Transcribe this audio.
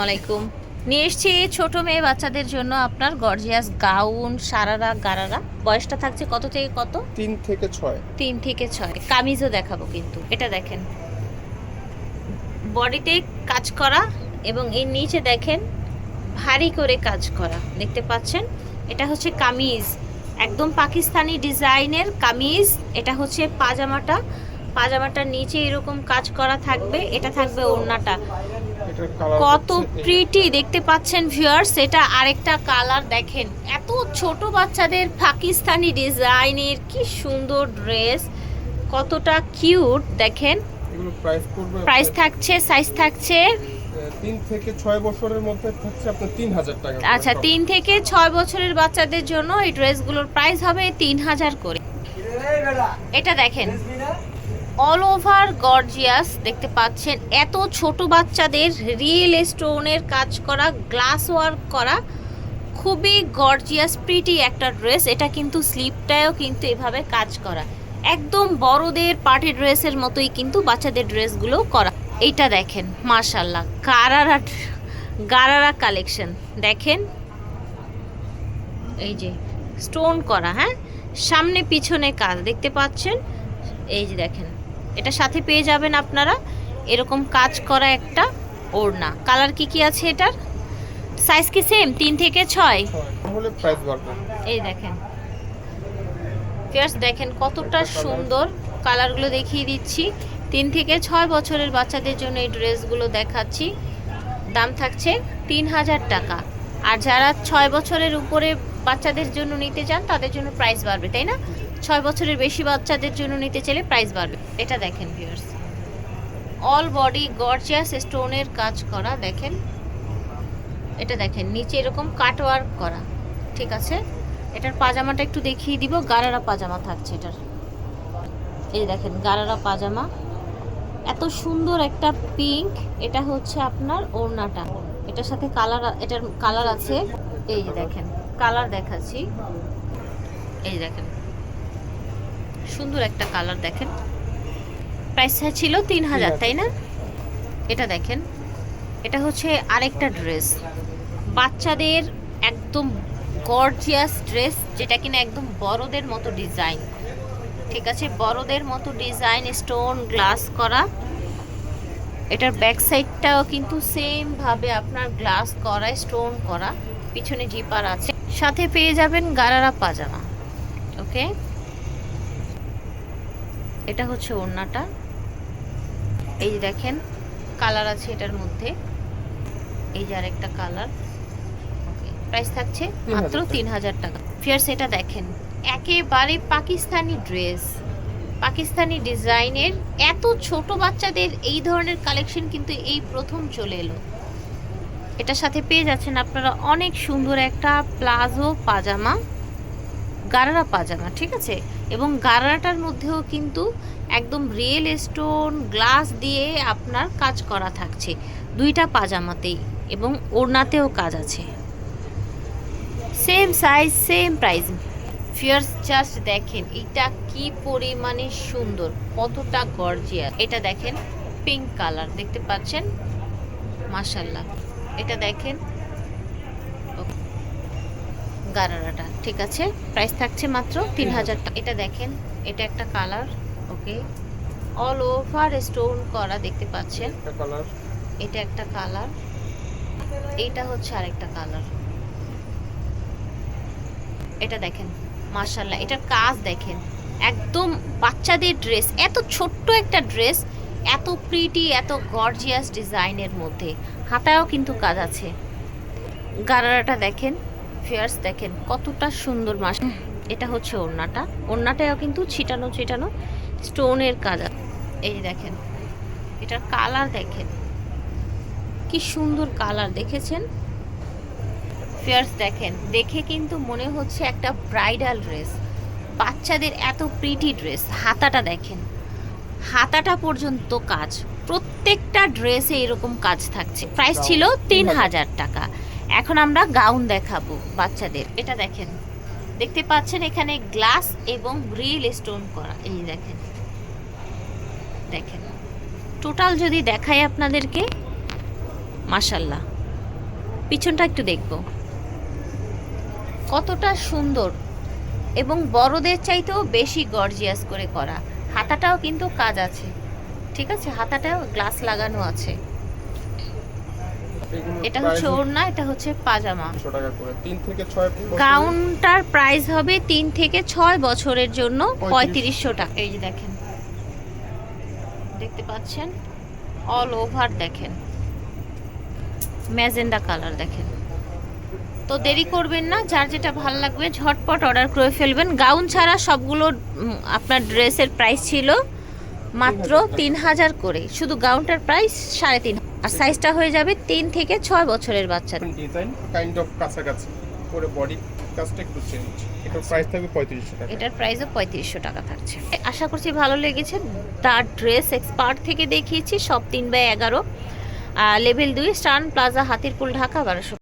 আলাইকুম। নিয়ে এসছি ছোট মেয়ে বাচ্চাদের জন্য আপনার গর্জিয়াস গাউন সারারা গারারা। বয়সটা থাকছে কত থেকে কত? তিন থেকে ছয়। তিন থেকে ছয়। কামিজও দেখাবো কিন্তু। এটা দেখেন। বডিতে কাজ করা এবং এর নিচে দেখেন ভারী করে কাজ করা। দেখতে পাচ্ছেন? এটা হচ্ছে কামিজ। একদম পাকিস্তানি ডিজাইনের কামিজ। এটা হচ্ছে পাজামাটা। পাজামাটার নিচে এরকম কাজ করা থাকবে। এটা থাকবে ওড়নাটা। কত প্রিটি দেখতে পাচ্ছেন ভিউয়ার্স এটা আরেকটা কালার দেখেন। এত ছোট বাচ্চাদের পাকিস্তানি ডিজাইনের কি সুন্দর ড্রেস কতটা কিউট দেখেন। প্রাইস থাকছে সাইজ থাকছে। তিন থেকে ছয় বছরের মধ্যে থাকছে আপনার তিন হাজার টাকা আচ্ছা তিন থেকে ছয় বছরের বাচ্চাদের জন্য এই ড্রেসগুলোর প্রাইস হবে তিন হাজার করে। এটা দেখেন। All over gorgeous. দেখতে পাচ্ছেন, এত ছোট বাচ্চাদের রিয়েল স্টোনের কাজ করা গ্লাস ওয়ার্ক করা, খুবই গর্জিয়াস প্রিটি একটা ড্রেস এটা কিন্তু স্লিপটায়ও কিন্তু এভাবে কাজ করা। একদম বড়দের পার্টি ড্রেসের মতোই কিন্তু বাচ্চাদের ড্রেসগুলো করা। এইটা দেখেন মাশাল্লাহ গারারা গারারা কালেকশন দেখেন, এই যে স্টোন করা হ্যাঁ? সামনে পিছনে কাজ দেখতে পাচ্ছেন? এই যে দেখেন এটা সাথে পেয়ে যাবেন আপনারা। এরকম কাজ করা একটা ওড়না। কালার কি কি আছে এটার? সাইজ কি সেম তিন থেকে ছয়? এই দেখেন। ফিয়ার্স দেখেন কতটা সুন্দর কালারগুলো দেখিয়ে দিচ্ছি। তিন থেকে ছয় বছরের বাচ্চাদের জন্য এই ড্রেসগুলো দেখাচ্ছি। দাম থাকছে তিন হাজার টাকা। আর যারা ছয় বছরের উপরে বাচ্চাদের জন্য নিতে চান তাদের জন্য প্রাইস বাড়বে তাই না? ছয় বছরের বেশি বাচ্চাদের জন্য নিতে চাইলে প্রাইস বাড়বে। এটা দেখেন ভিউয়ার্স অল বডি গর্জিয়াস স্টোনের কাজ করা, দেখেন। এটা দেখেন, নিচে এরকম কাটওয়ার্ক করা, ঠিক আছে? এটার পাজামাটা একটু দেখিয়ে দিব, গারারা পাজামা থাকছে এটার। এই দেখেন, গারারা পাজামা। এত সুন্দর একটা পিঙ্ক এটা হচ্ছে আপনার ওড়নাটা। এটার সাথে কালার এটার কালার আছে। এই দেখেন কালার দেখাচ্ছি। এই দেখেন সুন্দর একটা কালার দেখেন। প্রাইসটা ছিল তিন হাজার তাই না? এটা দেখেন। এটা হচ্ছে আরেকটা ড্রেস বাচ্চাদের একদম গর্জিয়াস ড্রেস যেটা কিনা একদম বড়দের মতো ডিজাইন ঠিক আছে? বড়দের মতো ডিজাইন স্টোন গ্লাস করা। এটার ব্যাক সাইডটাও কিন্তু সেম ভাবে আপনার গ্লাস করা স্টোন করা। পিছনে জিপার আছে। সাথে পেয়ে যাবেন গারারা পাজামা। ওকে এটা হচ্ছে ওড়নাটা। এই যে দেখেন কালার আছে এটার মধ্যে। এই যে আরেকটা কালার। প্রাইস থাকছে মাত্র তিন হাজার টাকা। ফিয়ার্স এটা দেখেন একেবারে পাকিস্তানি ড্রেস পাকিস্তানি ডিজাইনের এত ছোট বাচ্চাদের এই ধরনের কালেকশন কিন্তু এই প্রথম চলে এলো। এটার সাথে পেয়ে যাচ্ছেন আপনারা অনেক সুন্দর একটা প্লাজো পাজামা গারারা পাজামা ঠিক আছে? এবং গারাটার মধ্যেও কিন্তু একদম রিয়েল স্টোন গ্লাস দিয়ে আপনার কাজ করা থাকছে। দুইটা পাজামাতেই এবং ওড়নাতেও কাজ আছে। সেম সাইজ সেম প্রাইস ফিয়ার্স জাস্ট দেখেন এটা কি পরিমাণে সুন্দর, কতটা গর্জিয়াস এটা দেখেন পিঙ্ক কালার দেখতে পাচ্ছেন? মাশাল্লাহ এটা দেখেন গারারাটা ঠিক আছে? প্রাইস থাকছে মাত্র তিন হাজার। টাকা। এটা দেখেন এটা একটা colour okay all over stone করা দেখতে পাচ্ছেন। কালার এটা একটা কালার এইটা হচ্ছে আরেকটা কালার এটা দেখেন মাশাল্লাহ এটার কাজ দেখেন একদম বাচ্চাদের ড্রেস এত ছোট্ট একটা ড্রেস এত প্রিটি এত গর্জিয়াস ডিজাইনের মধ্যে। হাতায়ও কিন্তু কাজ আছে। গারারাটা দেখেন ফেয়ার্স দেখেন, কতটা সুন্দর মাস। এটা হচ্ছে ওড়নাটা। ওড়নাটাও কিন্তু ছিটানো ছিটানো স্টোনের কাজ এই দেখেন, এটার কালার দেখেন। কি সুন্দর কালার, দেখেছেন? ফেয়ার্স দেখেন, দেখে কিন্তু মনে হচ্ছে একটা ব্রাইডাল ড্রেস। বাচ্চাদের এত প্রিটি ড্রেস, হাতাটা দেখেন। হাতাটা পর্যন্ত কাজ। প্রত্যেকটা ড্রেসে এরকম কাজ থাকছে। প্রাইস ছিল তিন হাজার টাকা। এখন আমরা গাউন দেখাবো বাচ্চাদের। এটা দেখেন। দেখতে পাচ্ছেন এখানে গ্লাস এবং গ্রিল স্টোন করা। এই দেখেন। দেখেন। টোটাল যদি দেখাই আপনাদেরকে মাশাল্লাহ পিছনটা একটু দেখব। কতটা সুন্দর এবং বড়দের চাইতেও বেশি গর্জিয়াস করে করা। হাতাটাও কিন্তু কাজ আছে। ঠিক আছে? হাতাটাও গ্লাস লাগানো আছে। এটা হচ্ছে ওড়না এটা হচ্ছে পাজামা। টাকা করে। থেকে গাউনটার প্রাইস হবে তিন থেকে ছয় বছরের জন্য পঁয়ত্রিশশো টাকা। এই যে দেখেন দেখতে পাচ্ছেন? অল ওভার দেখেন। ম্যাজেন্ডা কালার দেখেন। তো দেরি করবেন না যার যেটা ভালো লাগবে ঝটপট অর্ডার করে ফেলবেন। গাউন ছাড়া সবগুলো আপনার ড্রেসের প্রাইস ছিল মাত্র তিন হাজার করে। শুধু গাউনটার প্রাইস সাড়ে তিন আর সাইজটা হয়ে যাবে তিন থেকে ছয় বছরের বাচ্চা ডিজাইন কাইন্ড অফ কাছাকাছি। করে বডি কাজটা একটু চেঞ্জ এটার প্রাইস থাকবে পঁয়ত্রিশশো টাকা। এটার প্রাইসও পঁয়ত্রিশশো টাকা থাকছে। আশা করছি ভালো লেগেছে। তার ড্রেস এক্সপার্ট থেকে দেখিয়েছি সব তিন বাই এগারো। লেভেল দুই স্টান প্লাজা হাতিরপুল ঢাকা বারোশো